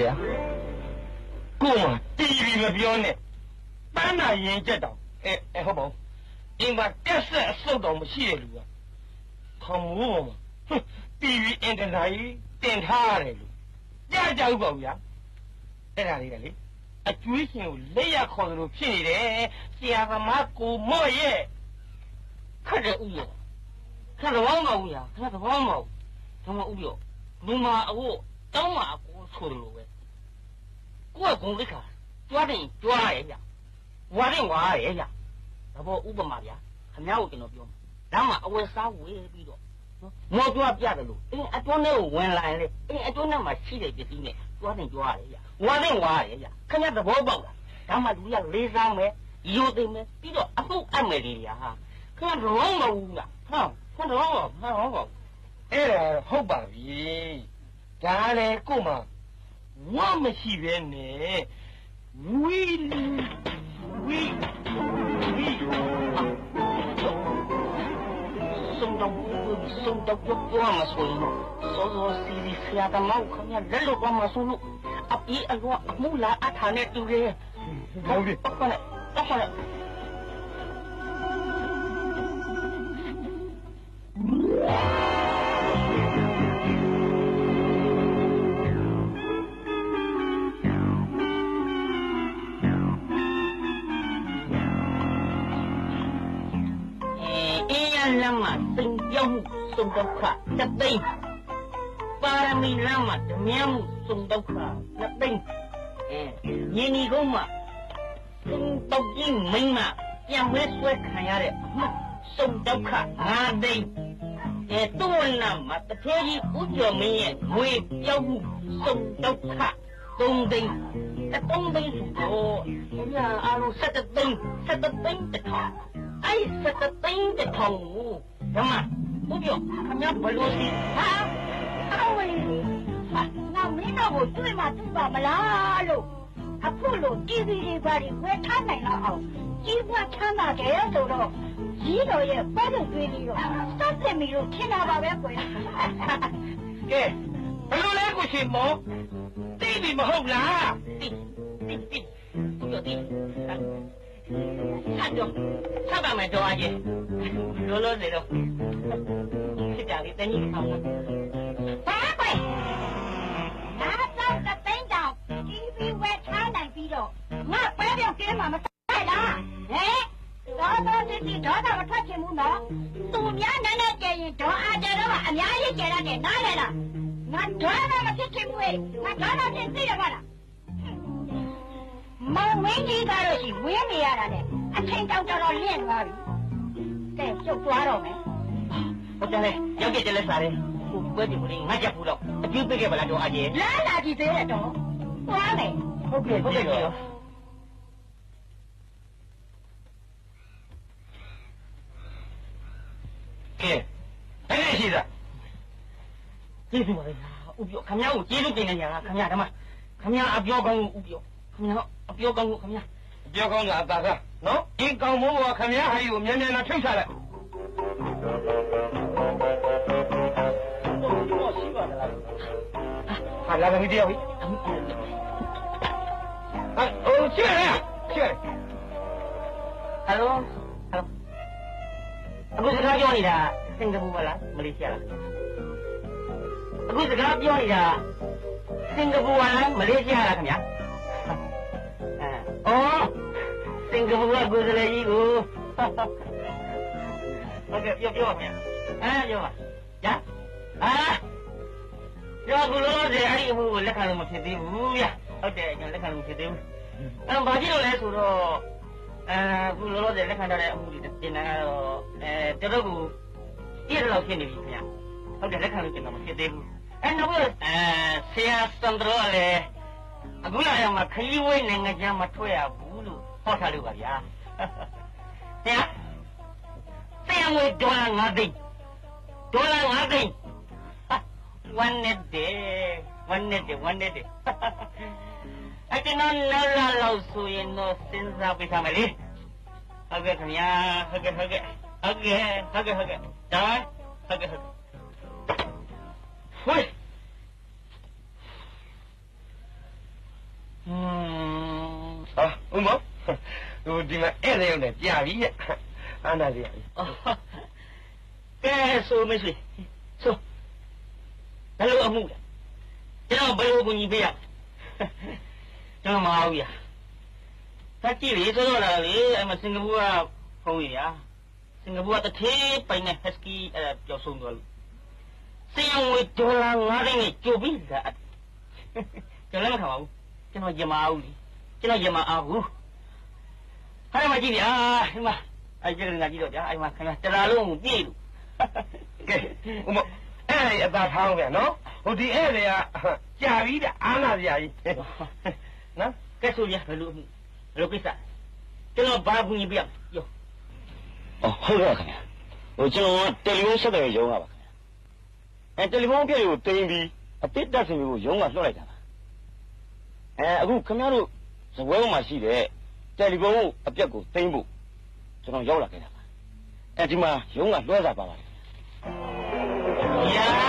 ဗျာကိုမတီးပြီးမပြောနဲ့ပန်းနာရင်ချက်တောင်အဲအဲဟုတ်ပါဘူးအင်းမတက်ဆက်အဆုတ်တော်မရှိတဲ့လူကခေါင်းမိုးပေါ်မှာဟွန်းတီးပြီးအင်တနာကြီးတင်ထားရတယ်လို့ကြားကြဘူးပေါ့ဗျာအဲ့ဒါလေးကလေအကျွေးရှင်ကိုလက်ရခေါ်သလိုဖြစ်နေတယ်ဆရာသမားကိုမော့ရဲ့ခက်တယ်ဥရောခက်တော့မဟုတ်ဘူးဗျာခက်တော့မဟုတ်ဘူးဒါမှဥရောလူမအဟုတ်တောင်းမှာအကို ဆိုတယ်လို့ပဲကိုကဂုံလိခါကြွားတယ်ကြွားရဲ့ဗျဝါတယ်ဝါရဲ့ဗျဒါပေါ်ဥပမာဗျာခမ ्या ကိုကျွန်တော်ပြောဒါမှအဝယ်စားဝေးပြီးတော့နော်မောကြွားပြတယ်လို့အင်းအတွန်းထဲကိုဝင်လာရင်လေအင်းအတွန်းထဲမှာရှိတဲ့ပစ္စည်းနဲ့ကြွားတယ်ကြွားရဲ့ဗျဝါတယ်ဝါရဲ့ဗျခမ ्या သဘောပေါက်လားဒါမှလူကလေးစားမယ်ယူသိမယ်ပြီးတော့အမှုအပ်မယ်လေဗျာဟာခမ ्या တော့မဟုတ်ဘူးလားဟာခမ ्या တော့မဟုတ်ပါဘူးအဲ့ဒါဟုတ်ပါပြီဒါလည်းကို့မှာ ဝမရှိပဲနဲ့ဝီဝီဝီဆုံးတော့ဆုံးတော့ပေါ်မှာဆိုလို့စောစောစီစီဆရာသမားခင်ဗျလက်လို့ပေါ်မှာဆိုလို့အပီအလောအမူလာအထာနဲ့တူတယ်ဟုတ်ပြီဟုတ်ပါလား အင်းရလမ်းမှာစိန်ပြောင်းမှုစုံဒုက္ခတစ်သိန်းပါရမီလမ်းမှာဓမြမှုစုံဒုက္ခနှစ်သိန်းအဲညီညီကုန်းမှာစုံတုတ်ကြီးမိမ့်မှာပြန်ဝဲဆွဲခံရတဲ့အမှတ်စုံဒုက္ခငါးသိန်းအဲတုံးနာမှာတထေးကြီးဦးကျော်မင်းရဲ့ငွေပြောင်းမှုစုံဒုက္ခသုံးသိန်းအသုံးသိန်းဆိုတော့ဘုရားအားလုံးဆက်တဲ့သိန်းဆက်တဲ့သိန်းတစ်ထောင် အဲ့စက်သိန်းတစ်ထောင်ကိုဓမ္မဘုပြောခမဘလို့စီဟာအဝေးဟာငါမင်းတော့ကိုတွေ့မှတွေ့ပါမလားလို့အခုလို့ TV တွေဘာတွေဝယ်ထားနိုင်တော့အောင်ကြီးပွားချမ်းသာတယ်ဆိုတော့ကြီးတော်ရဲ့ပဲလို့တွေးပြီးတော့စက်တင်ပြီးတော့ထင်တာပါပဲကွယ်ကဲဘလို့လဲကိုရှင်မောသိပြီမဟုတ်လားသိသိသိဘုပြောသိ ဆက်တော့ဆက်ပါမယ်တော့အကြီးလောလောနေတော့ဖြစ်ကြလေတနည်းအောင်လားဘာကွယ်ငါတော့တသိန်းတောင် TV ဝယ်ထားနိုင်ပြီးတော့ငါပဲပြောင်းကင်းမှာမဆိုင်လားဟဲ့တော့တော့ဒီဒီတော့တော့မထွက်ချင်ဘူးနော်သူများနည်းနည်းကြရင်ဒေါ်အားကြတော့အများကြီးကြရတယ်နားလေလားငါဒေါ်တော့မဖြစ်ချင်ဘူးလေငါဒေါ်တော့သိသိရပါလား မောင်မင်းကြီးကတော့ရှိဝင်းနေရတာနဲ့အချိန်တောင်တော်တော်လင့်သွားပြီကဲကျုပ်သွားတော့မယ် ဟုတ်တယ်လေရောက်ကြတယ်လဲစားတယ်ကိုပွဲဒီမလေးငါချက်ဘူးတော့အကျိုးပေးခဲ့ပါလားတော့အကြီး လာလာကြည့်သေးတယ်တော့သွားမယ် ဟုတ်ကဲ့ဟုတ်ကဲ့ရောကဲအဲ့ဒီရှိတာကျေးဇူးပါလေဥပြောခမ ्या ကိုကျေးဇူးတင်နေကြတာခမ ्या ဓမ္မခမ ्या အပြောကောင်းကိုဥပြော ခင်ဗျာအပြောကောင်းလို့ခင်ဗျာအပြောကောင်းတာအသာကနော်အင်းကောင်မိုးကခင်ဗျာဟာကြီးကိုမြန်မြန်လာဖြုတ်ချလိုက်ဟာလာပြီတရားဟိဟာအိုးရှေ့ရရှေ့ဟယ်လိုဟယ်လိုအခုစကားပြောနေတာစင်ကာပူလားမလေးရှားလားအခုစကားပြောနေတာစင်ကာပူလားမလေးရှားလားခင်ဗျာ င်ကာပူကကိုယ်စလဲကြီးကိုဟုတ်ကဲ့ပြောပြောပါခင်ဗျာအဲပြောပါရအာပြောကူလို့တယ်အဲ့ဒီအမှုကိုလက်ခံလို့မဖြစ်သေးဘူးဗျဟုတ်တယ်ကျွန်တော်လက်ခံလို့မဖြစ်သေးဘူးအဲဘာဖြစ်လို့လဲဆိုတော့အဲခုလောလောဆယ်လက်ခံထားတဲ့အမှုတွေတင်တာကတော့အဲတော်တော်ကိုပြည့်တော့ဖြစ်နေပြီခင်ဗျဟုတ်တယ်လက်ခံလို့ကျွန်တော်မဖြစ်သေးဘူးအဲနောက်ပြီးအဲဆရာစံတော်လည်းအခုလာရမှာခရီးဝေးနိုင်ငံခြားမထွက်ရဘူးလို့ ဟောထားလို့ပါဗျာဆရာဆရာငွေဒေါ်လာ9သိန်းဒေါ်လာ9သိန်း one net day one net day one net day အကျွန်တော်နောက်လာလို့ဆိုရင်တော့စဉ်းစားပေးထားမယ်လေဟုတ်ကဲ့ခင်ဗျာဟုတ်ကဲ့ဟုတ်ကဲ့ဟုတ်ကဲ့ဟုတ်ကဲ့ဟုတ်ကဲ့ဒါဟုတ်ကဲ့ဟုတ်ကဲ့ဟွေးอืมဟာဦး မောဟိုဒီမှာဧည့်သည်ရောက်နေကြာပြီရဲ့အာနာစီရပြီကဲဆိုမရှိဆိုဘယ်လိုအမှုလဲကျွန်တော်ဘယ်လိုကူညီပေးရကျွန်တော်မအောင်ရတက်ကြည့်လေဆိုတော့လေအမစင်ကာပူကဖုန်းရစင်ကာပူကတထေးပိုင်နဲ့ဟက်စကီအဲပျောက်ဆုံးသွားလို့စီယံဝေဒေါ်လာ9သိန်းနဲ့ကြိုပြီးတာကျွန်တော်လည်းမခံပါဘူးကျွန်တော်ရမအောင်ကျွန်တော်ရမအောင်ဘူး ဟာမကြည့်ဗျာဒီမှာအဲ့ကျကငါကြည့်တော့ဗျာအဲ့မှာခင်ဗျာတရာလုံးကိုပြည့်လို့ကဲဦးမောဧည့်သည်အသာထားအောင်ဗျာနော်ဟိုဒီဧည့်သည်ကကြာပြီတဲ့အာနာစီရကြီးနော်ကဲဆိုရဘယ်လိုအမှုဘယ်လိုကိစ္စကျွန်တော်ဘာကူညီပြရမလဲယော哦，ဟုတ်ကဲ့ခင်ဗျာဟိုကျွန်တော်တယ်လီဖုန်းဆက်တယ်ရုံးရပါခင်ဗျာအဲတယ်လီဖုန်းပြည့်ကိုတင်ပြီးအတစ်တက်စင်ကိုရုံးကလွှတ်လိုက်တာပါအဲအခုခင်ဗျားတို့ဇပွဲပေါ်မှာရှိတဲ့ တယ်လီဖုန်းအပြက်ကိုတင်ဖို့ကျွန်တော်ရောက်လာခဲ့တာပါအဲဒီမှာရုံးကလွှဲစာပါပါတယ်ရာ